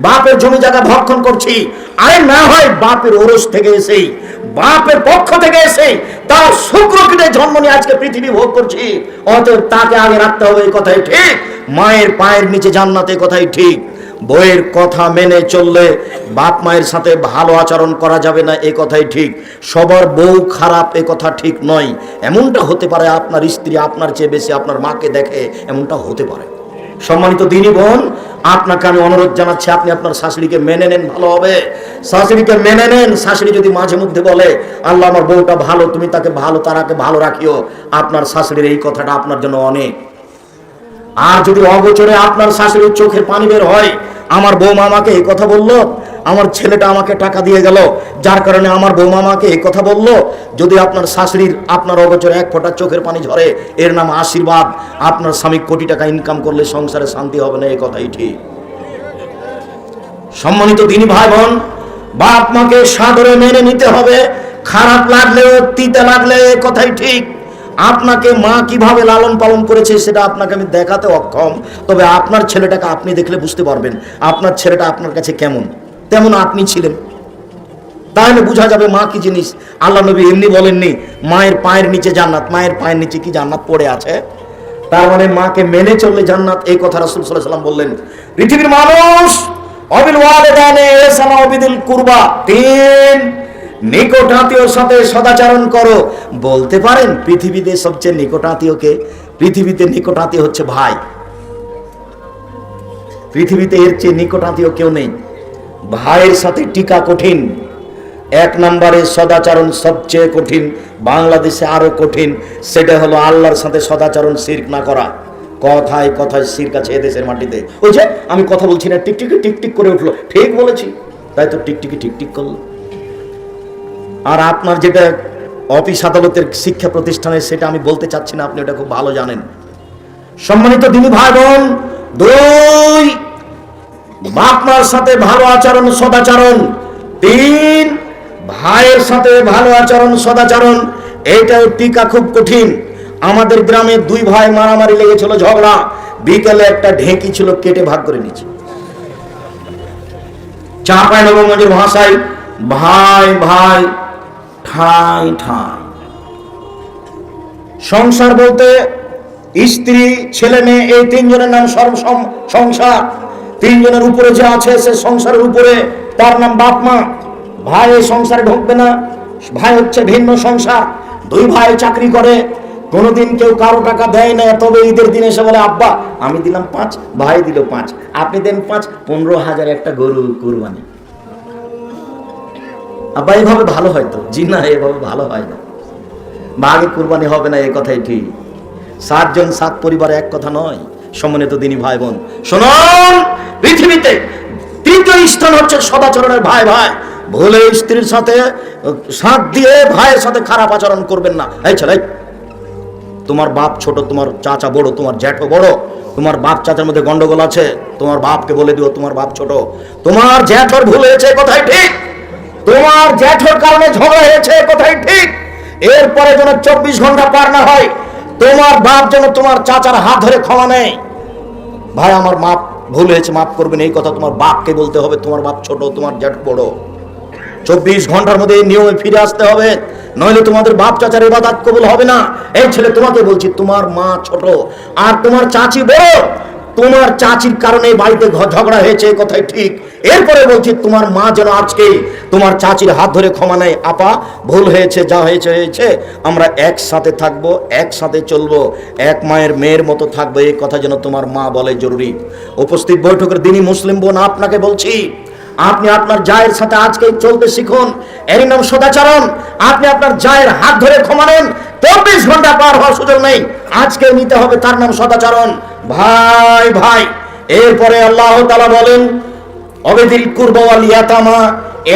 বাপের জমি জায়গা ভক্ষণ করছি। আরে না হয় বাপের ওরস থেকে এসেই বাপের পক্ষ থেকে এসে তার শুক্রকিটে জন্ম নিয়ে আজকে পৃথিবী ভোগ করছি। অতএব তাকে আগে রাখতে হবে এই কথাই ঠিক। মায়ের পায়ের নিচে জান্নাতে কথাই ঠিক। বইয়ের কথা মেনে চললে বাপ মায়ের সাথে ভালো আচরণ করা যাবে না এ কথাই ঠিক। সবার বউ খারাপ এ কথা ঠিক নয়। এমনটা হতে পারে আপনার স্ত্রী আপনার চেয়ে বেশি আপনার মাকে দেখে, এমনটা হতে পারে। সম্মানিত দিনী বোন আপনাকে আমি অনুরোধ জানাচ্ছি, আপনি আপনার শাশুড়িকে মেনে নেন, ভালো হবে। শাশুড়িকে মেনে নেন, শাশুড়ি যদি মাঝে মধ্যে বলে, আল্লাহ, আমার বউটা ভালো, তুমি তাকে ভালো, তারাকে ভালো রাখিও। আপনার শাশুড়ির এই কথাটা আপনার জন্য অনেক। আর যদি অগোচরে আপনার শাশুড়ির চোখের পানি বের হয়, আমার বৌমা আমাকে এই কথা বলল আমার ছেলেটা আমাকে টাকা দিয়ে গেল, যার কারণে আমার বৌমা আমাকে এই কথা বলল, যদি আপনার শাশুড়ির আপনার অগোচরে এক ফোঁটা চোখের পানি ঝরে, এর নাম আশীর্বাদ, আপনার স্বামী কোটি টাকা ইনকাম করলে সংসারে শান্তি হবে না এই কথাই ঠিক। সম্মানিত দিনী ভাই বোন বাপ মাকে সাদরে মেনে নিতে হবে, খারাপ লাগলেও তিতে লাগলে এ কথাই ঠিক। আপনাকে মা কীভাবে লালন পালন করেছে সেটা আপনাকে আমি দেখাতে অক্ষম, তবে আপনার ছেলেটাকে আপনি দেখলে বুঝতে পারবেন, আপনার ছেলেটা আপনার কাছে কেমন। তেমন আপনি ছিলেন। তাহলে বোঝা যাবে মা কি জিনিস। আল্লাহ নবী এমনি বলেননি, মায়ের পায়ের নিচে জান্নাত, মায়ের পায়ের নিচে কি জান্নাত পড়ে আছে? তার মানে মাকে মেনে চললে জান্নাত, এই কথা রাসূল সাল্লাম বললেন। পৃথিবীর মানুষ, অবিল ওয়ালিদানে ইহসানা অবিদিল কুরবা, তিন নিকট আত্মীয়র সাথে সদাচরণ করো। বলতে পারেন পৃথিবীতে সবচেয়ে পৃথিবীতে হচ্ছে ভাই। পৃথিবীতে এর চেয়ে কেউ নেই। ভাইয়ের সাথে টিকা কঠিন। এক নম্বরে সদাচরণ সবচেয়ে কঠিন, বাংলাদেশে আরও কঠিন, সেটা হলো আল্লাহর সাথে সদাচরণ শির্ক না করা। কথায় কথায় শির কাছে এদেশের মাটিতে। ওই যে আমি কথা বলছি না টিকটিকি টিকটিক করে উঠল। ঠিক বলেছি। তাই তো টিকটিকি টিকটিক করল। আর আপনার যেটা অফিস আদালতের শিক্ষা প্রতিষ্ঠানে সেটা আমি বলতে চাচ্ছি না, আপনি ওটা খুব ভালো জানেন। সম্মানিত দিনী ভাই বোন, দুই বাপমার সাথে ভালো আচরণ, সদাচরণ। তিন ভাইয়ের সাথে ভালো আচরণ, সদাচরণ। এইটাও টিকা খুব কঠিন। আমাদের গ্রামে দুই ভাই মারামারি লেগেছিল, ঝগড়া। বিকেলে একটা ঢেঁকি ছিল, কেটে ভাগ করে নিয়েছে। চাপাই নবমঞ্জের ভাষায়, ভাই ভাই, ঠাই ঠাই। সংসার বলতে স্ত্রী, ছেলে, মেয়ে, এই তিনজনের নাম সর্বসম সংসার। তিনজনের উপরে যে আছে সে সংসারের উপরে, তার নাম বাপ মা। ভাই এই সংসারে ঢুকবে না, ভাই হচ্ছে ভিন্ন সংসার। দুই ভাই চাকরি করে, কোনোদিন কেউ কারও টাকা দেয় না, তবে ঈদের দিন এসে বলে, আব্বা, আমি দিলাম পাঁচ, ভাই দিল পাঁচ, আপনি দেন পাঁচ, পনেরো হাজার একটা গরু কুরবানি। আব্বা এইভাবে ভালো হয় তো? জি না, এভাবে ভালো হয় না। বা আগে কুরবানি হবে না, এ কথাই ঠিক। সাতজন, সাত পরিবারে এক কথা নয়। সম্মানিত দিনী ভাই বোন শুনুন, পৃথিবীতে তৃতীয় স্থান হচ্ছে সদাচরণের ভাই ভাই। ভুলে স্ত্রীর সাথে সাথ দিয়ে ভাইয়ের সাথে খারাপ আচরণ করবেন না। এই ছেলে তোমার বাপ ছোট, তোমার চাচা বড়, তোমার জ্যাঠো বড়, তোমার বাপ চাচার মধ্যে গন্ডগোল আছে, তোমার বাপকে বলে দিও তোমার বাপ ছোট। তোমার জ্যাঠর ভুল হয়েছে এ কথাই ঠিক। তোমার জ্যাঠর কারণে ঝগড়া হয়েছে এ কথাই ঠিক। এরপরে যেন চব্বিশ ঘণ্টা পার না হয়, তোমার বাপ যেন তোমার চাচার হাত ধরে ক্ষমা নেয়। ভাই, আমার মাপ ভুল হয়েছে, মাপ করবেন, এই কথা তোমার বাপকে বলতে হবে, তোমার বাপ ছোট, তোমার জ্যাট বড়। চব্বিশ ঘণ্টার মধ্যে নিয়মে ফিরে আসতে হবে, নইলে তোমাদের বাপ চাচার এবার কবুল হবে না। এই ছেলে, তোমাকে বলছি, তোমার মা ছোট, আর তোমার চাচি বড় তোমার চাচির কারণে বাড়িতে ঝগড়া হয়েছে কথাই ঠিক। এরপরে বলছি, তোমার মা যেন আজকে তোমার চাচির হাত ধরে ক্ষমা নেয়। আপা, ভুল হয়েছে, যা হয়েছে হয়েছে। আমরা একসাথে থাকব, একসাথে চলবো। এক মায়ের মেয়ের মতো থাকব, এই কথা যেন তোমার মা বলে জরুরি। উপস্থিত বৈঠকের দিনই মুসলিম বোন আপনাকে বলছি, আপনি আপনার জায়ের সাথে আজকে চলতে শিখুন। এরই নাম সদাচরণ, আপনি আপনার জায়ের হাত ধরে ক্ষমা নেন। চব্বিশ ঘণ্টা পার হওয়ার সুযোগ নেই। আজকে নিতে হবে তার নাম সদাচরণ। ভাই ভাই। এরপরে আল্লাহ তালা বলেন অবেদিল কুরবাল ইয়াতামা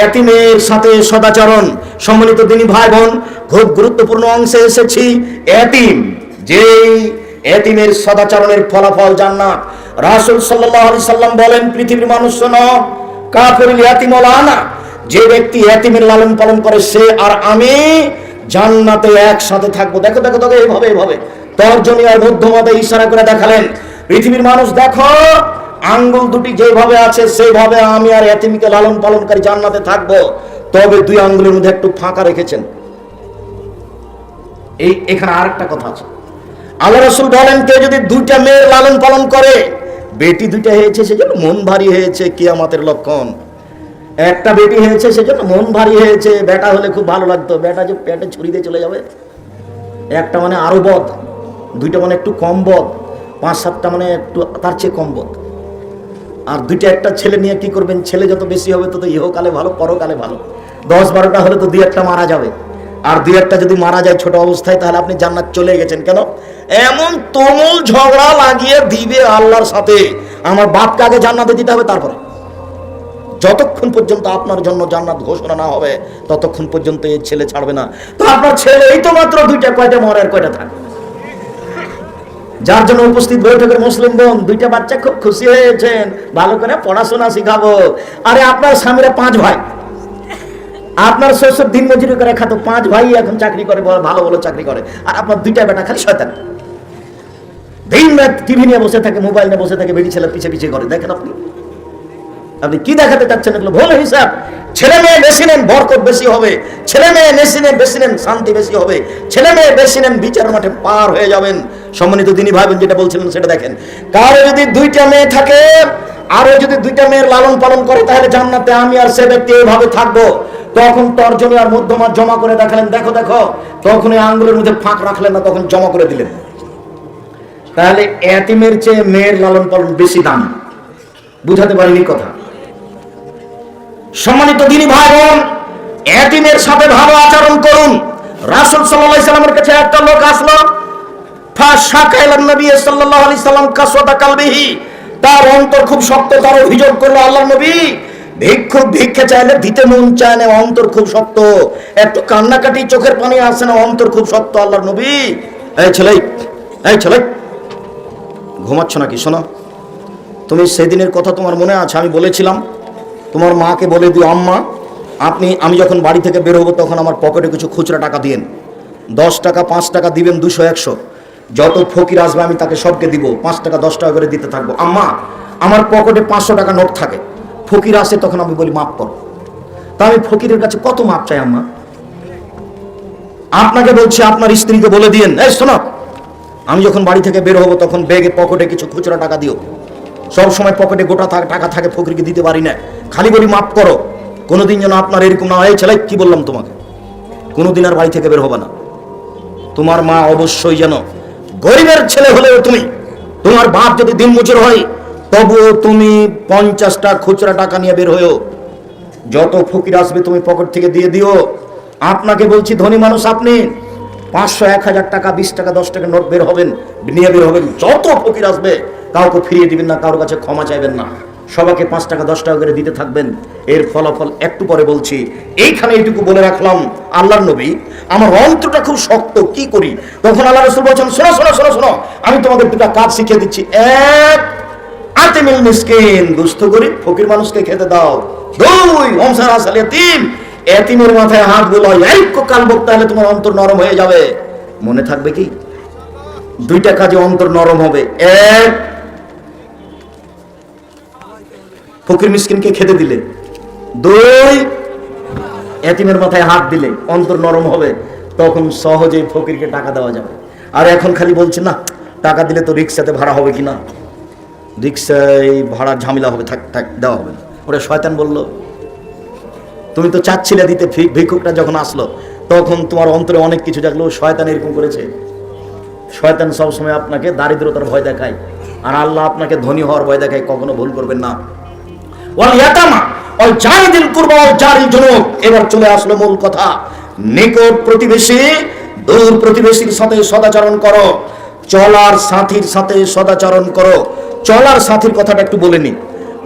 এতিমের সাথে সদাচরণ। সম্মিলিত তিনি ভাই বোন খুব গুরুত্বপূর্ণ অংশে এসেছি। এতিম, যেই এতিমের সদাচরণের ফলাফল জান্নাত। রাসূল সাল্লাল্লাহু আলাইহি সাল্লাম বলেন, পৃথিবীর মানুষ শোনো, কাফির ইয়াতিম আনা যে ব্যক্তি এতিমের লালন পালন করে, সে আর আমি জান্নাতে একসাথে থাকব। দেখো দেখো দেখো, এইভাবে এইভাবে। তর্জনী আর মধ্যমাতে ইশারা করে দেখালেন। পৃথিবীর মানুষ, দেখো, আঙ্গুল দুটি যেভাবে আছে, সেইভাবে আমি আর এতিমকে লালন পালনকারী জান্নাতে থাকব। তবে দুই আঙ্গুলের মধ্যে একটু ফাঁকা রেখেছেন। এই, এখানে আরেকটা কথা আছে। আল্লাহ রসুল বলেন, কেউ যদি দুইটা মেয়ের লালন পালন করে, বেটি দুইটা হয়েছে, সেজন্য মন ভারী হয়েছে কিয়ামাতের লক্ষণ। একটা বেটি হয়েছে, সেজন্য মন ভারী হয়েছে। বেটা হলে খুব ভালো লাগতো। বেটা যে পেটে ছুরি দিয়ে চলে যাবে। একটা মানে আরও বদ। দুইটা মানে একটু কম বদ, পাঁচ, সাতটা মানে একটু তার চেয়ে কম বদ। আর দুইটা একটা ছেলে নিয়ে কি করবেন? ছেলে যত বেশি হবে তত ইহকালে ভালো, পরকালে ভালো। দশ, বারোটা হলে তো দুই একটা মারা যাবে। আর দুই একটা যদি মারা যায় ছোট অবস্থায়, তাহলে আপনি জান্নাত চলে গেছেন। কেন? এমন তুমুল ঝগড়া লাগিয়ে দিবে আল্লাহর সাথে। আমার বাপকে আগে জান্নাতে দিতে হবে, তারপরে। যতক্ষণ পর্যন্ত আপনার জন্য জান্নাত ঘোষণা না হবে, ততক্ষণ পর্যন্ত এই ছেলে ছাড়বে না। তো আপনার ছেলে এই তো মাত্র দুইটা, কয়টা মরে আর কয়টা থাকে? যার জন্য উপস্থিত বৈঠকের মুসলিম বোন, দুইটা বাচ্চা খুব খুশি হয়েছেন। ভালো করে পড়াশোনা শিখাবো। আরে আপনার স্বামীরা পাঁচ ভাই। আপনার শ্বশুর দিন মজুরি করে খাতো পাঁচ ভাই, এখন চাকরি করে ভালো ভালো চাকরি করে। আর আপনার দুইটা বেটা খালি শয়তান। দিন রাত টিভি নিয়ে বসে থাকে, মোবাইল নিয়ে বসে থাকে, বেটি ছেলে পিছিয়ে পিছিয়ে করে। দেখেন আপনি? আপনি কি দেখাতে চাচ্ছেন এগুলো? ভুল হিসাব। ছেলে মেয়ে বেশি নেন, বরকত বেশি হবে। ছেলে মেয়ে বেশি নেন বেশি নেন, শান্তি বেশি হবে। ছেলে মেয়ে বেশি নেন, বিচার মাঠে পার হয়ে যাবেন। সম্মানিত তিনি ভাবেন যেটা বলছিলেন সেটা দেখেন। কারও যদি দুইটা মেয়ে থাকে আরও যদি দুইটা মেয়ের লালন পালন করে, তাহলে জান্নাতে আমি আর সে ব্যক্তি এইভাবে থাকব। তখন তর্জনী আর মধ্যমা জমা করে দেখালেন, দেখো দেখো। তখন আঙ্গুলের মধ্যে ফাঁক রাখলেন না, তখন জমা করে দিলেন। তাহলে এতিমের চেয়ে মেয়ের লালন পালন বেশি দাম। বুঝাতে পারিনি কথা। সম্মানিত দিনী ভাই বোন এতিমের সাথে ভালো আচরণ করুন। রাসূল আলাইহি সাল্লামের কাছে একটা লোক আসলো তার অন্তর খুব শক্ত, তার অভিযোগ করল, আল্লাহর নবী, ভিক্ষুক ভিক্ষা চাইলে দিতে মন চায় না, অন্তর খুব শক্ত। একটু কান্নাকাটি, চোখের পানি আসে না, অন্তর খুব শক্ত, আল্লাহর নবী। এই ছেলে এই ছেলে, ঘুমাচ্ছ নাকি? শোনো, তুমি সেদিনের কথা তোমার মনে আছে, আমি বলেছিলাম। তোমার মাকে বলে দিও, আম্মা, আপনি, আমি যখন বাড়ি থেকে বের হব তখন আমার পকেটে কিছু খুচরা টাকা দিয়েন। দশ টাকা, পাঁচ টাকা দিবেন, দুশো, একশো। যত ফকির আসবে আমি তাকে সবকে দিব, পাঁচ টাকা, দশ টাকা করে দিতে থাকব। আম্মা, আমার পকেটে পাঁচশো টাকা নোট থাকে। ফকির আসে তখন আমি বলি মাপ করো। তা আমি ফকিরের কাছে কত মাপ চাই, আম্মা? আপনাকে বলছি, আপনার স্ত্রীকে বলে দিয়েন, এই শোনো, আমি যখন বাড়ি থেকে বের হব তখন ব্যাগে পকেটে কিছু খুচরা টাকা দিও। সব সময় পকেটে গোটা টাকা থাকে, ফকিরকে দিতে পারি না। খালি বলি, মাফ করো। কোনোদিন যেন আপনার এরকম না হয়। ছেলে, কি বললাম তোমাকে? কোনোদিন আর বাড়ি থেকে বের হবে না। তোমার মা অবশ্যই যেন গরিবের ছেলে হলেও তুমি, তোমার বাপ যদি দিন মজুর হয়, তবুও তুমি পঞ্চাশটা খুচরা টাকা নিয়ে বের হয়েও যত ফকির আসবে তুমি পকেট থেকে দিয়ে দিও। আপনাকে বলছি, ধনী মানুষ আপনি, পাঁচশো, এক হাজার টাকা, বিশ টাকা, দশ টাকা নোট বের হবেন, নিয়ে বের হবেন। যত ফকির আসবে কাউকে ফিরিয়ে দিবেন না কারোর কাছে ক্ষমা চাইবেন না। সবাইকে পাঁচ টাকা, দশ টাকা করে দিতে থাকবেন। এর ফলাফল একটু পরে বলছি। এইখানে এইটুকু বলে রাখলাম, আল্লাহর নবী, আমার অন্তরটা খুব শক্ত, কি করি? তখন আল্লাহ রসুল বলছেন, শোনো শোনো শোনো শোনো, আমি তোমাদের দুটা কাজ শিখিয়ে দিচ্ছি। এক, আতেমিল মিসকিন, দুস্থ গরিব, ফকির মানুষকে খেতে দাও। দুই অংসার আসাল এতিম এতিমের মাথায় হাতগুলো এক কাল বক তাহলে তোমার অন্তর নরম হয়ে যাবে। মনে থাকবে কি? দুইটা কাজে অন্তর নরম হবে। এক ফকির মিসকিনকে খেতে দিলে। দুই, এতিমের মাথায় হাত দিলে, অন্তর নরম হবে, তখন সহজেই ফকিরকে টাকা দেওয়া যাবে। আর এখন খালি বলছে, না, টাকা দিলে তো রিক্সাতে ভাড়া হবে কিনা? রিক্সায় ভাড়ার ঝামেলা হবে, থাক থাক, দেওয়া হবে ওরা শয়তান বলল, তুমি তো চাচ্ছিলে দিতে ভিক্ষুকটা যখন আসলো, তখন তোমার অন্তরে অনেক কিছু জাগলো, শয়তান এরকম করেছে। শয়তান সবসময় আপনাকে দারিদ্রতার ভয় দেখায়, আর আল্লাহ আপনাকে ধনী হওয়ার ভয় দেখায়, কখনো ভুল করবেন না। এবার চলে আসলো মূল কথা। নিকট প্রতিবেশী দূর প্রতিবেশীর সাথে সদাচরণ করো। চলার সাথীর সাথে সদাচরণ করো। চলার সাথীর কথাটা একটু বলে নিন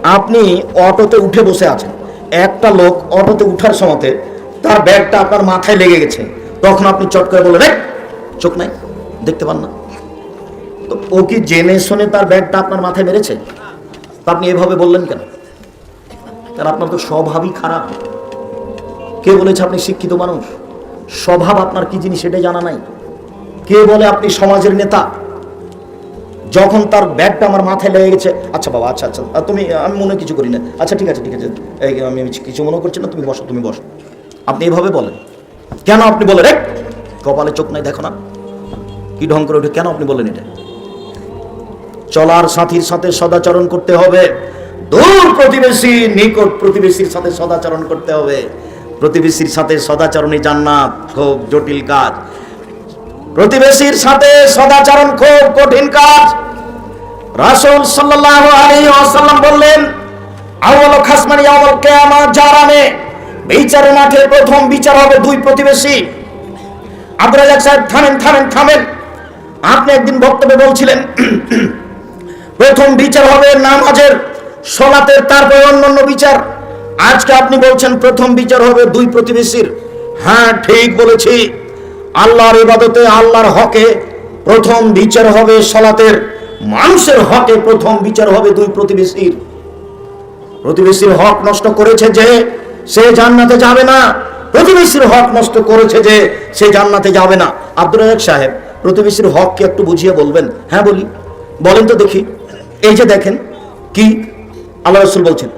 আপনি অটোতে উঠে বসে আছেন। একটা লোক অটোতে উঠার সময়তে তার ব্যাগটা আপনার মাথায় লেগে গেছে। তখন আপনি চট করে বললেন "এই, চোখ নাই দেখতে পান না। তো ও কি জেনে শুনে তার ব্যাগটা আপনার মাথায় মেরেছে? আপনি এভাবে বললেন কেন? তাহলে আপনার তো স্বভাবই খারাপ। কে বলেছে আপনি শিক্ষিত মানুষ? স্বভাব আপনার কি জিনিস সেটাই জানা নাই। কে বলে আপনি সমাজের নেতা? যখন তার ব্যাগটা আমার মাথায় লেগে গেছে আচ্ছা বাবা আচ্ছা আচ্ছা তুমি, আমি মনে কিছু করি না। আচ্ছা ঠিক আছে ঠিক আছে আমি কিছু মনে করছি না, তুমি বসো তুমি বসো। আপনি এভাবে বলেন। কেন আপনি বলেন? রে কপালে চোখ নাই, দেখো না। কি ঢং করে ওঠে, কেন আপনি বলেন এটা? চলার সাথীর সাথে সদাচরণ করতে হবে। দূর প্রতিবেশী, নিকট প্রতিবেশীর সাথে সদাচরণ করতে হবে। প্রতিবেশীর সাথে সদাচরণই জান্নাত, খুব জটিল কাজ। প্রতিবেশীর সাথে সদাচরণ খুব কঠিন কাজ। রাসূল সাল্লাল্লাহু আলাইহি ওয়াসাল্লাম বললেন, আউয়াল খাসমানি ইয়াউমুল কিয়ামা জারানে বিচারের মাঠে প্রথম বিচার হবে দুই প্রতিবেশী। আব্দুল সাহেব থামেন থামেন থামেন। আপনি একদিন বক্তব্যে বলছিলেন, প্রথম বিচার হবে নামাজের সলাতের তারপরে অন্যান্য বিচার। আজকে আপনি বলছেন প্রথম বিচার হবে দুই প্রতিবেশীর। হ্যাঁ ঠিক বলেছি। আল্লাহর ইবাদতে আল্লাহর হকে প্রথম বিচার হবে সলাতের। মানুষের হকে প্রথম বিচার হবে দুই প্রতিবেশীর। প্রতিবেশীর হক নষ্ট করেছে যে সে জান্নাতে যাবে না। প্রতিবেশীর হক নষ্ট করেছে যে সে জান্নাতে যাবে না। আব্দুল রাজাক সাহেব, প্রতিবেশীর হক কি একটু বুঝিয়ে বলবেন? হ্যাঁ বলি। বলেন তো দেখি। এই যে দেখেন, কি আল্লাহ রসুল বলছেন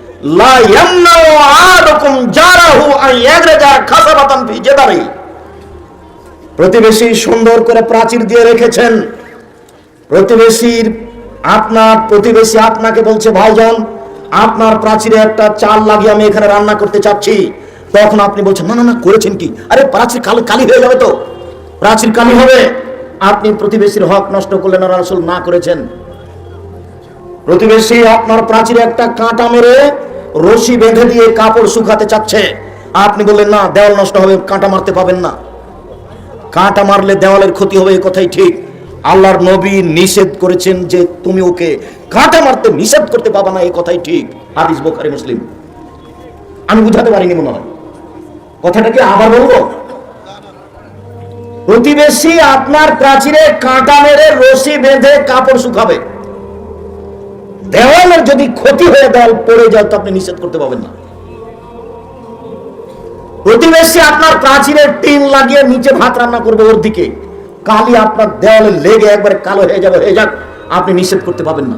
প্রতিবেশী সুন্দর করে প্রাচীর দিয়ে রেখেছেন। প্রতিবেশীর আপনার, প্রতিবেশী আপনাকে বলছে, ভাইজান, আপনার প্রাচীরে একটা চাল লাগিয়ে আমি এখানে রান্না করতে চাচ্ছি। তখন আপনি বলছেন, না না না, করেছেন কি? আরে, প্রাচীর কালো, কালি হয়ে যাবে তো। প্রাচীর কালি হবে? আপনি প্রতিবেশীর হক নষ্ট করলেন আসল না করেছেন। প্রতিবেশী আপনার প্রাচীরে একটা কাঁটা মেরে রশি বেঁধে দিয়ে কাপড় শুকাতে চাচ্ছে। আপনি বললেন, না, দেওয়াল নষ্ট হবে, কাঁটা মারতে পাবেন না। কাঁটা মারলে দেওয়ালের ক্ষতি হবে, এ কথাই ঠিক। আল্লাহর নবী নিষেধ করেছেন যে তুমি ওকে কাঁটা মারতে নিষেধ করতে পাবা না এই কথাই ঠিক। হাদিস বোখারি, মুসলিম। আমি বুঝাতে পারিনি মনে হয়। কথাটাকে আবার বলব? প্রতিবেশী আপনার প্রাচীরে কাঁটা মেরে রশি বেঁধে কাপড় শুকাবে। দেওয়ালের যদি ক্ষতি হয়ে দেওয়াল পড়ে যায়, তো আপনি নিষেধ করতে পারবেন না। প্রতিবেশী আপনার প্রাচীরের টিন লাগিয়ে নিচে ভাত রান্না করবে ওর দিকে। কালি আপনার দেওয়ালে লেগে একবারে কালো হয়ে যাবে, হয়ে যাক, আপনি নিষেধ করতে পাবেন না।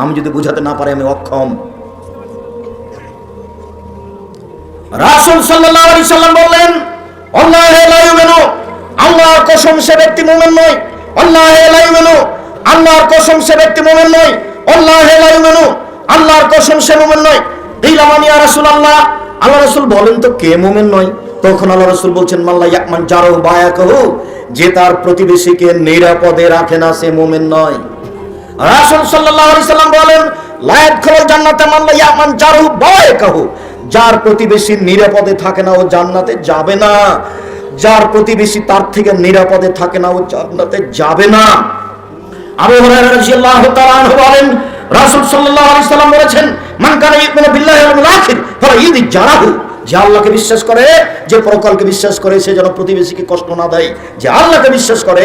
আমি যদি বুঝাতে না পারি, আমি অক্ষম। রাসূল সাল্লাম বললেন আল্লাহর কসম সে ব্যক্তি মুমিন নয়। আল্লাহে কসম সে ব্যক্তি মুমিন নয়। আল্লাহর কসম সে মুমিন নয়। দিলামান ইয়া রাসূলুল্লাহ। আল্লাহ রাসূল বলেন তো কে মুমিন নয়? তখন আল্লাহ রাসূল বলছেন, মাল্লা ইয়ামান জারু বায়াকাহু যে তার প্রতিবেশীকে নিরাপদে রাখে না, সে মুমিন নয়। রাসূল আলাইহি সাল্লাম বলেন লা ইয়াদখুলুল জান্নাতা মান লা ইয়ামান জারু বায়াকাহু যার প্রতিবেশী নিরাপদে থাকে না, ও জান্নাতে যাবে না। যার প্রতিবেশী তার থেকে নিরাপদে থাকে না, ও জান্নাতে যাবে না। আবু হুরায়রা রাদিয়াল্লাহু তাআলা আনহু বলেন, রাসূল সাল্লাল্লাহু আলাইহি সাল্লাম বলেছেন, মান কানা ইউমিনু বিল্লাহি ওয়াল আখির ফালাইদি জারাহু যে আল্লাহকে বিশ্বাস করে, যে পরকালকে বিশ্বাস করে, সে যেন প্রতিবেশীকে কষ্ট না দেয়, যে আল্লাহকে বিশ্বাস করে,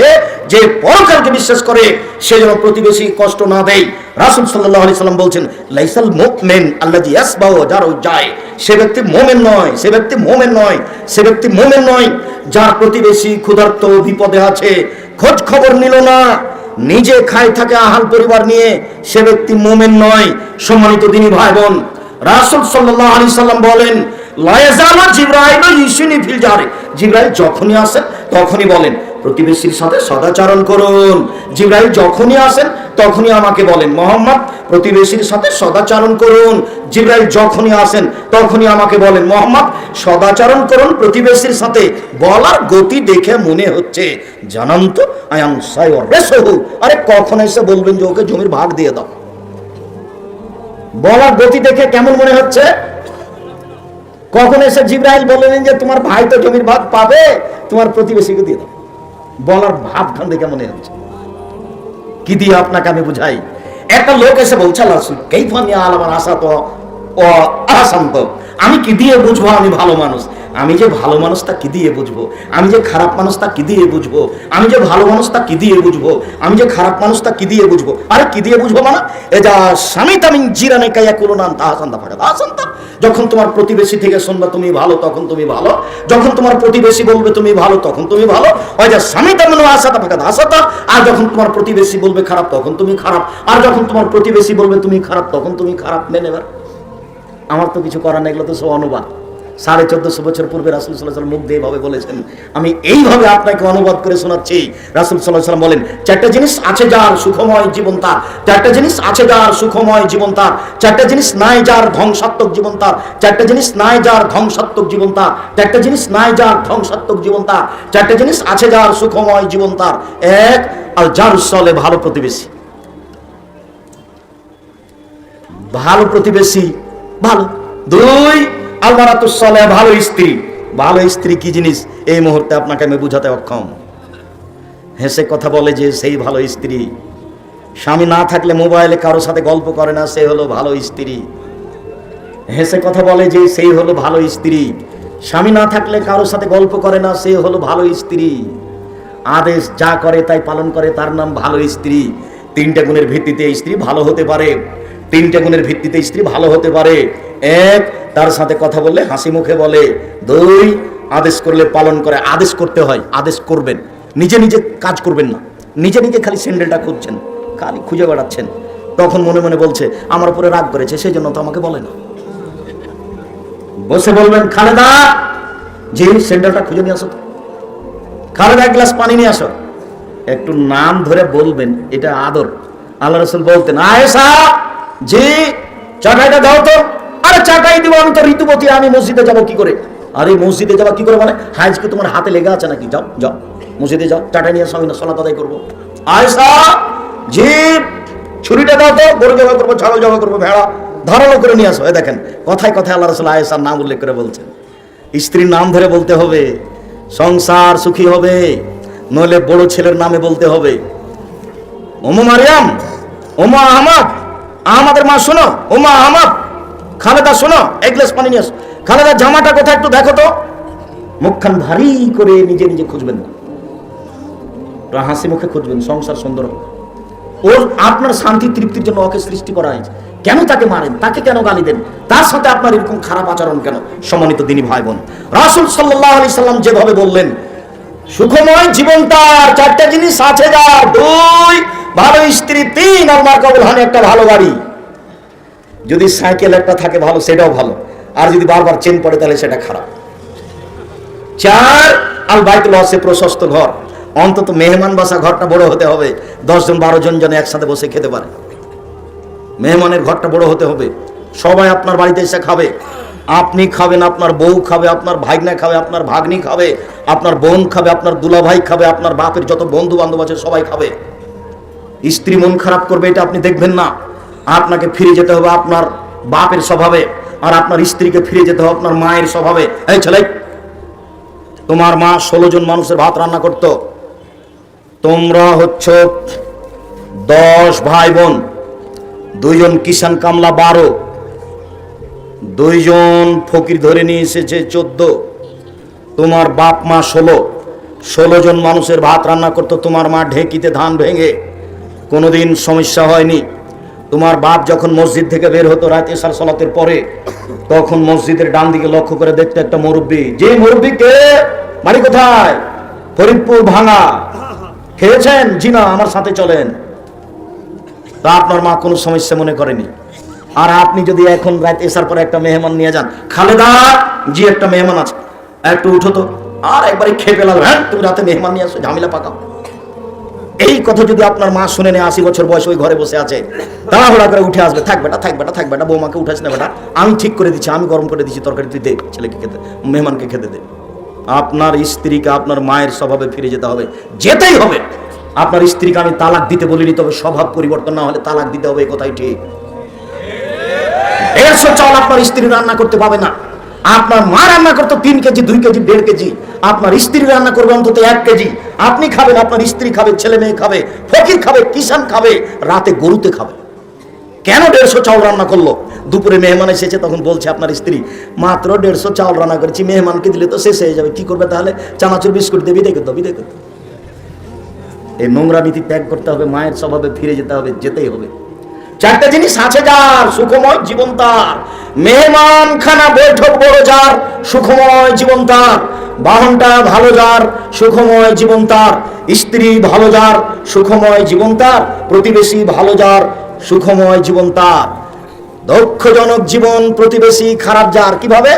যে পরকালকে বিশ্বাস করে, সে যেন প্রতিবেশীকে কষ্ট না দেয়। রাসূল সাল্লাল্লাহু আলাইহি সাল্লাম বলছেন, লাইসাল মুমিন আল্লাযী ইয়াসবাহু যারও যায় সে ব্যক্তি মুমিন নয়, সে ব্যক্তি মুমিন নয়, সে ব্যক্তি মুমিন নয়, যার প্রতিবেশী ক্ষুধার্ত বিপদে আছে। খোঁজ খবর নিল না। নিজে খাই থাকে আহাল পরিবার নিয়ে সে ব্যক্তি মোমেন নয়। সম্মানিত দিনী ভাই বোন রাসুল সাল্লাল্লাহু আলাইহি সাল্লাম বলেন লায়াজামা জিবরাইল ইসুনি ফিল জারে। জিবরাইল যখনই আসেন তখনই বলেন প্রতিবেশীর সাথে সদাচরণ করুন। জিবরাইল যখনই আসেন, তখনই আমাকে বলেন, মোহাম্মদ, প্রতিবেশীর সাথে সদাচরণ করুন। জিবরাইল যখনই আসেন, তখনই আমাকে বলেন, মোহাম্মদ, সদাচরণ করুন প্রতিবেশীর সাথে। বলার গতি দেখে মনে হচ্ছে। জানান তো আরে কখন এসে বলবেন যে ওকে জমির ভাগ দিয়ে দাও? বলার গতি দেখে কেমন মনে হচ্ছে? কখন এসে জিব্রাইল বললেন যে, তোমার ভাই তো জমির ভাগ পাবে, তোমার প্রতিবেশীকে দিয়ে দাও। বলার ভাবখান দেখে মনে হচ্ছে। কি দিয়ে আপনাকে আমি বুঝাই? একটা লোক এসে বলছে আমি কি দিয়ে বুঝব? আমি ভালো মানুষ। আমি যে ভালো মানুষ তা কি দিয়ে বুঝব? আমি যে খারাপ মানুষ তা কি দিয়ে বুঝব? আমি যে ভালো মানুষ তা কি দিয়ে বুঝব? আমি যে খারাপ মানুষ তা কি দিয়ে বুঝব? আরে কি দিয়ে বুঝব মানে? এ যা স্বামী তামিন জিরানে কাইয়া কুলুনান তা আসান্তা ফাঁকা তা আসান্তা? যখন তোমার প্রতিবেশী থেকে শুনবে তুমি ভালো, তখন তুমি ভালো। যখন তোমার প্রতিবেশী বলবে তুমি ভালো, তখন তুমি ভালো। ওই যে স্বামী তেমন আসাতা ফাঁকা আসাতা আর যখন তোমার প্রতিবেশী বলবে খারাপ, তখন তুমি খারাপ। আর যখন তোমার প্রতিবেশী বলবে তুমি খারাপ, তখন তুমি খারাপ। মেনে আমার তো কিছু করার নেই, এগুলো তো সব অনুবাদ। সাড়ে চোদ্দশো বছর পূর্বে রাসুল সাল্লাহ মুখ দিয়ে এইভাবে বলেছেন, আমি এইভাবে আপনাকে অনুবাদ করে শোনাচ্ছি। রাসুল সাল্লাহ বলেন, চারটা জিনিস আছে যার সুখময় জীবন তার, চারটা জিনিস আছে যার সুখময় জীবন তার, চারটা জিনিস নাই যার ধ্বংসাত্মক জীবন তার, চারটা জিনিস নাই যার ধ্বংসাত্মক জীবন তার, চারটা জিনিস নাই যার ধ্বংসাত্মক জীবন তার, চারটা জিনিস আছে যার সুখময় জীবন তার। এক, আর যার সলে ভালো প্রতিবেশী। ভালো প্রতিবেশী ভালো। দুই আলমারাতুসলে ভালো স্ত্রী। ভালো স্ত্রী কি জিনিস? এই মুহূর্তে আপনাকে আমি বুঝাতে অক্ষম। হেসে কথা বলে যে সেই ভালো স্ত্রী। স্বামী না থাকলে মোবাইলে কারোর সাথে গল্প করে না, সে হলো ভালো স্ত্রী। হেসে কথা বলে যে সেই হলো ভালো স্ত্রী। স্বামী না থাকলে কারোর সাথে গল্প করে না, সে হলো ভালো স্ত্রী। আদেশ যা করে তাই পালন করে, তার নাম ভালো স্ত্রী। তিনটা গুণের ভিত্তিতে স্ত্রী ভালো হতে পারে। তিনটা গুণের ভিত্তিতে স্ত্রী ভালো হতে পারে। এক, তার সাথে কথা বললে হাসি মুখে বলে। দুই, আদেশ করলে পালন করে। আদেশ করতে হয়, আদেশ করবেন। নিজে নিজে কাজ করবেন না। নিজে নিজে খালি স্যান্ডেলটা খুঁজছেন, খালি খুঁজে বেড়াচ্ছেন। তখন মনে মনে বলছে, আমার উপরে রাগ করেছে সেই জন্য তো আমাকে বলে না। বসে বলবেন, খালেদা জি স্যান্ডেলটা খুঁজে নিয়ে আসো। খালেদা, এক গ্লাস পানি নিয়ে আসো। একটু নাম ধরে বলবেন, এটা আদর। আল্লাহ রসুল বলতেন, আয়েশা জি চাটাইটা দাও তো, আরে চাটাই দিব, আমি তো ঋতুবতী আমি মসজিদে যাব কি করে? আরে মসজিদে যাওয়া কি করে মানে? হাইজ কি তোমার হাতে লেগে আছে নাকি? যাও যাও, মসজিদে যাও চাটাই নিয়ে সঙ্গে না সলাত আদায় করব। আয়েশা জি ছুরিটা দাও তো, গরু জবা করব, ছাগল জবা করব, ভেড়া, ধারালো করে নিয়ে আসো। দেখেন, কথায় কথায় আল্লাহ রসুল আয়েশার নাম উল্লেখ করে বলছেন, স্ত্রীর নাম ধরে বলতে হবে, সংসার সুখী হবে, নইলে বড় ছেলের নামে বলতে হবে। ওমা মারিয়াম, ওমা আহমদ আহমদের মা, শোনো। ওমা আহমদ খালেদা, শোনো, এক গ্লাস পানি নিয়ে খালেদা, জামাটা কোথায় একটু দেখো তো। মুখখান ভারী করে নিজে নিজে খুঁজবেন। না হাসি মুখে খুঁজবেন, সংসার সুন্দর ওর, আপনার শান্তি, তৃপ্তির জন্য ওকে সৃষ্টি করা হয়েছে। কেন তাকে মারেন? তাকে কেন গালি দেন? তার সাথে আপনার এরকম খারাপ আচরণ কেন? সম্মানিত দিনী ভাই বোন রাসুল সাল্লাহ আলি সাল্লাম যেভাবে বললেন, সুখময় জীবন তার। চারটা জিনিস আছে যার দুই ভালো স্ত্রী তিন মার কবুল হানি একটা ভালো গাড়ি। যদি সাইকেল একটা থাকে ভালো, সেটাও ভালো। আর যদি বারবার চেন পড়ে, তাহলে সেটা খারাপ। চার, আল বাইতুল হসে প্রশস্ত ঘর। অন্তত মেহমান বাসা ঘরটা বড় হতে হবে। দশজন, বারো জন জন একসাথে বসে খেতে পারে। মেহমানের ঘরটা বড় হতে হবে। সবাই আপনার বাড়িতে এসে খাবে। আপনি খাবেন, আপনার বউ খাবে, আপনার ভাগনা খাবে, আপনার ভাগ্নি খাবে, আপনার বোন খাবে, আপনার দুলাভাই খাবে, আপনার বাপের যত বন্ধু বান্ধব আছে, সবাই খাবে। স্ত্রী মন খারাপ করবে, এটা আপনি দেখবেন না। আপনাকে ফিরে যেতে হবে আপনার বাপের স্বভাবে, আর আপনার স্ত্রীকে ফিরে যেতে হবে আপনার মায়ের স্বভাবে। এই ছেলে, তোমার মা ষোলো জন মানুষের ভাত রান্না করতো। তোমরা হচ্ছ দশ ভাই বোন দুইজন কিষান কামলা বারো। দুইজন ফকির ধরে নিয়ে এসেছে চোদ্দ। তোমার বাপ মা ষোলো। ষোলো জন মানুষের ভাত রান্না করতো, তোমার মা ঢেকিতে ধান ভেঙে। কোনোদিন সমস্যা হয়নি। তোমার বাপ যখন মসজিদ থেকে বের হতো রাত এসার সলাতের পরে, তখন মসজিদের ডান দিকে লক্ষ্য করে দেখতে একটা মুরব্বী। যে মুরব্বী কে? বাড়ি কোথায়? ফরিদপুর ভাঙা। খেয়েছেন? জি না, আমার সাথে চলেন। তা আপনার মা কোনো সমস্যা মনে করেনি? আর আপনি যদি এখন রাত এসার পরে একটা মেহমান নিয়ে যান, খালেদা, জি, একটা মেহমান আছে। একটু উঠো তো। আর একবারে খেয়ে পেলাম হ্যাঁ তুমি রাতে মেহমান নিয়ে আসো, ঝামেলা পাকাও। এই কথা যদি আপনার মা শুনে নেয়, আশি বছর বয়স ওই ঘরে বসে আছে, তাড়াহুড়া করে উঠে আসবে, থাক বেটা থাক বেটা থাক বেটা, বৌমাকে উঠাস না বেটা, আমি ঠিক করে দিচ্ছি, আমি গরম করে দিচ্ছি, তরকারি তুই দে, ছেলেকে খেতে, মেহমানকে খেতে দে। আপনার স্ত্রীকে আপনার মায়ের স্বভাবে ফিরে যেতে হবে, যেতেই হবে। আপনার স্ত্রীকে আমি তালাক দিতে বলিনি, তবে স্বভাব পরিবর্তন না হলে তালাক দিতে হবে এই কথাই ঠিক। সব চাল, আপনার স্ত্রী রান্না করতে পাবে না। আপনার মা রান্না করতো তিন কেজি, দুই কেজি, দেড় কেজি। আপনার স্ত্রী রান্না করবে অন্তত এক কেজি। আপনি খাবেন, আপনার স্ত্রী খাবে, ছেলে মেয়ে খাবে, ফকির খাবে কিষান খাবে, রাতে গরুতে খাবে। কেন দেড়শো চাউল রান্না করল? দুপুরে মেহমান এসেছে, তখন বলছে আপনার স্ত্রী, মাত্র দেড়শো চাউল রান্না করেছি, মেহমানকে দিলে তো শেষ হয়ে যাবে। কি করবে তাহলে? চানাচুর বিস্কুট দেবি, দেখে তো, দেখে এই নোংরা নীতি ত্যাগ করতে হবে, মায়ের স্বভাবে ফিরে যেতে হবে, যেতেই হবে। চারটা জিনিস আছে যার, সুখময় জীবন তার মেহমান খানা বৈঠক বড় যার, সুখময় জীবন তার বাহনটা ভালো যার, সুখময় জীবন তার স্ত্রী ভালো যার, সুখময় জীবন তার প্রতিবেশী ভালো যার, সুখময় জীবন তার দক্ষজনক জীবন, প্রতিবেশী খারাপ যার। কীভাবে?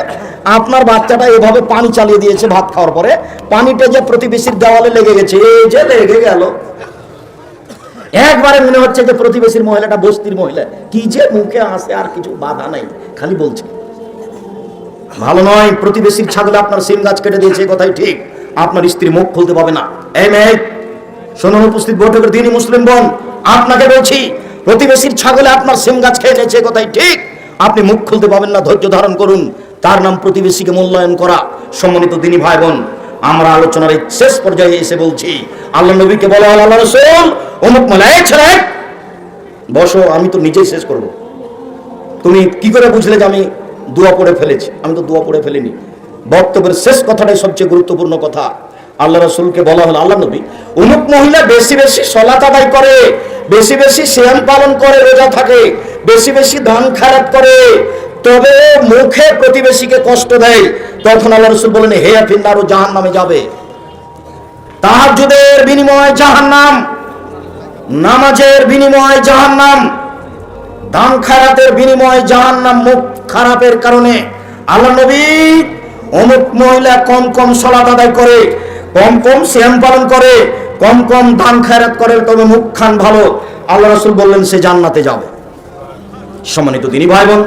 আপনার বাচ্চাটা এভাবে পানি চালিয়ে দিয়েছে ভাত খাওয়ার পরে। পানিটা যে প্রতিবেশীর দেওয়ালে লেগে গেছে, এই যে লেগে গেল। একবারে মনে হচ্ছে যে প্রতিবেশীর মহিলাটা বস্তির মহিলা। কি যে মুখে আসে আর কিছু বাধা নাই, খালি বলছে। ভালো নয়, প্রতিবেশীর ছাগলে আপনার সিম গাছ কেটে দিয়েছে কথাই ঠিক। আপনার স্ত্রী মুখ খুলতে পাবে না। এই মেয়ে, শোনুন, উপস্থিত বৈঠকের দিনই মুসলিম বোন, আপনাকে বলছি, প্রতিবেশীর ছাগলে আপনার সিম গাছ খেয়ে নিয়েছে কথাই ঠিক। আপনি মুখ খুলতে পাবেন না, ধৈর্য ধারণ করুন। তার নাম প্রতিবেশীকে মূল্যায়ন করা। সম্মানিত দিনী ভাই বোন আমরা আলোচনার এই শেষ পর্যায়ে এসে বলছি, আল্লাহ নবীকে বলা, আল্লাহ রসুল, অমুক মালায় ছেলে বসো, আমি তো নিজেই শেষ করব। তুমি কি করে বুঝলে যে আমি দোয়া পড়ে ফেলেছি? আমি তো দোয়া পড়ে ফেলিনি। বক্তব্যের শেষ কথাটাই সবচেয়ে গুরুত্বপূর্ণ কথা। আল্লাহ রসুলকে বলা হলো, আল্লাহ নবী, অমুক মহিলা বেশি বেশি সলাত আদায় করে, বেশি বেশি শ্যাম পালন করে, রোজা থাকে, বেশি বেশি দান খারাপ করে তবে মুখে প্রতিবেশীকে কষ্ট দেয়। তখন আল্লাহ রসুল বলেন, হে ফিন্নারও জাহান নামে যাবে। তাহাজ্জুদের বিনিময়ে জাহান্নাম, নামাজের বিনিময়ে জাহান্নাম, দান খারাপের বিনিময়ে জাহান্নাম, মুখ খারাপের কারণে আল্লাহ নবী অমুক মহিলা কম কম সলাত আদায় করে, কম কম শ্যাম পালন করে, কম কম দান খায়রাত করে, তবে মুখ খান ভালো। আল্লাহ রসুল বললেন, সে জান্নাতে যাবে। সম্মানিত দিনী ভাই বোন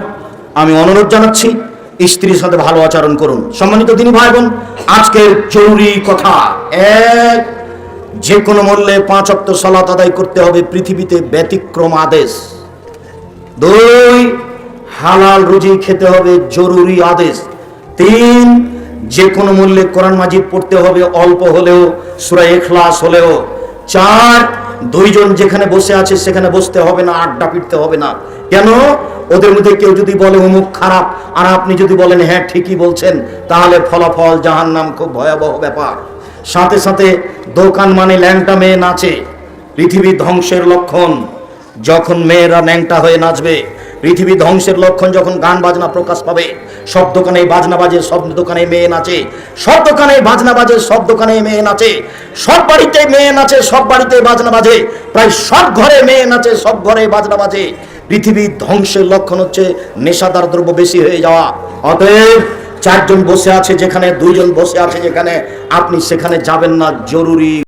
আমি অনুরোধ জানাচ্ছি, স্ত্রীর সাথে ভালো আচরণ করুন। সম্মানিত দিনী ভাই বোন আজকের জরুরি কথা, এক, যে কোনো মূল্যে পাঁচ অক্ট সলাত আদায় করতে হবে পৃথিবীতে ব্যতিক্রম আদেশ। দুই, হালাল রুজি খেতে হবে জরুরি আদেশ। তিন, যে কোনো মূল্যে কোরআন মাজিদ পড়তে হবে অল্প হলেও, সুরা এখলাস হলেও। চার দুইজন যেখানে বসে আছে, সেখানে বসতে হবে না, আড্ডা পিটতে হবে না। কেন? ওদের মধ্যে কেউ যদি বলে অমুক খারাপ, আর আপনি যদি বলেন হ্যাঁ ঠিকই বলছেন, তাহলে ফলাফল জাহান নাম খুব ভয়াবহ ব্যাপার। সাথে সাথে দোকান মানে ল্যাংটা মেয়ে নাচে। পৃথিবী ধ্বংসের লক্ষণ। যখন মেয়েরা ন্যাংটা হয়ে নাচবে, পৃথিবী ধ্বংসের লক্ষণ যখন গান বাজনা প্রকাশ পাবে সব দোকানে বাজনা বাজে, সব দোকানে মেয়ে নাচে। সব দোকানে বাজনা বাজে, সব দোকানে মেয়ে নাচে। সব বাড়িতে মেয়ে নাচে, সব বাড়িতে বাজনা বাজে। প্রায় সব ঘরে মেয়ে নাচে, সব ঘরে বাজনা বাজে। পৃথিবীর ধ্বংসের লক্ষণ হচ্ছে নেশাদার দ্রব্য বেশি হয়ে যাওয়া। অতএব চারজন বসে আছে যেখানে, দুইজন বসে আছে যেখানে, আপনি সেখানে যাবেন না, জরুরি